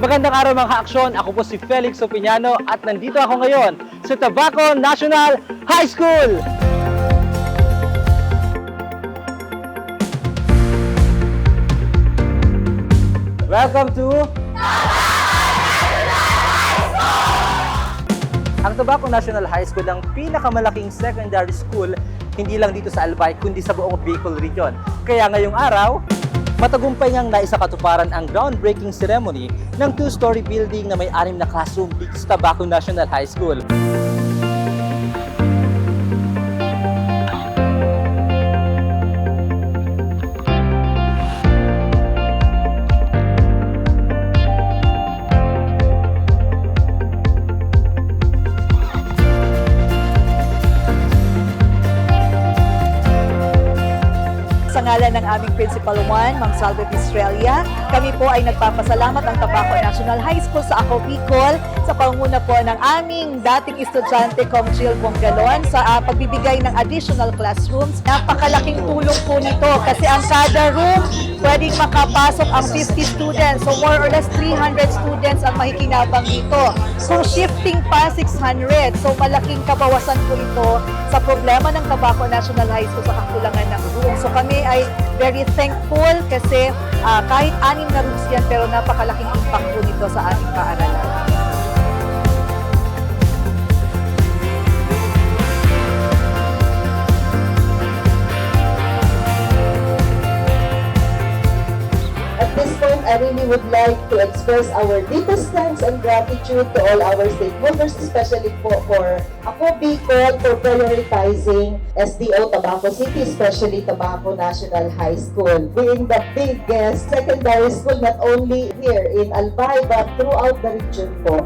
Magandang araw mga ka-aksyon, ako po si Felix Opiniano at nandito ako ngayon sa Tabaco National High School! Welcome to Ang Tabaco National High School ang pinakamalaking secondary school hindi lang dito sa Albay kundi sa buong Bicol Region. Kaya ngayong araw, matagumpay ngang naisakatuparan ang groundbreaking ceremony ng two-story building na may anim na classroom dito sa Tabaco National High School. Sa ngalan ng aming Principal 1, Mang Salve Australia, kami po ay nagpapasalamat ang Tabaco National High School sa Ako Bicol sa panguna po ng aming dating estudyante Kong Jill Bongalon sa ah, pagbibigay ng additional classrooms. Napakalaking tulong po nito kasi ang kada room pwedeng makapasok ang 50 students. So more or less 300 students ang makikinabang dito. So shifting pa 600. So malaking kabawasan po ito sa problema ng Tabaco National High School sa kakulangan ng room. So kami ay very thankful kasi ah, kahit anim na rooms yan pero napakalaking impact po nito sa aming paaralan. I really would like to express our deepest thanks and gratitude to all our stakeholders, especially po for Ako Bicol for prioritizing SDO Tabaco City, especially Tabaco National High School, being the biggest secondary school not only here in Albay but throughout the region po.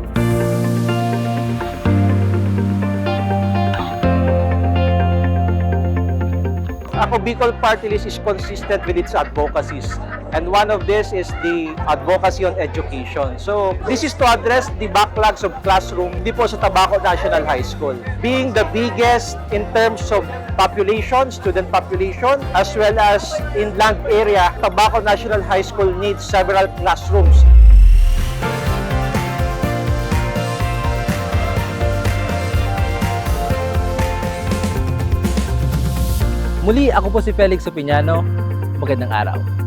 Ako Bicol Party List is consistent with its advocacies. And one of this is the advocacy on education. So, this is to address the backlogs of classroom hindi po sa Tabaco National High School. Being the biggest in terms of population, student population, as well as in land area, Tabaco National High School needs several classrooms. Muli, ako po si Felix Opiniano. Magandang araw.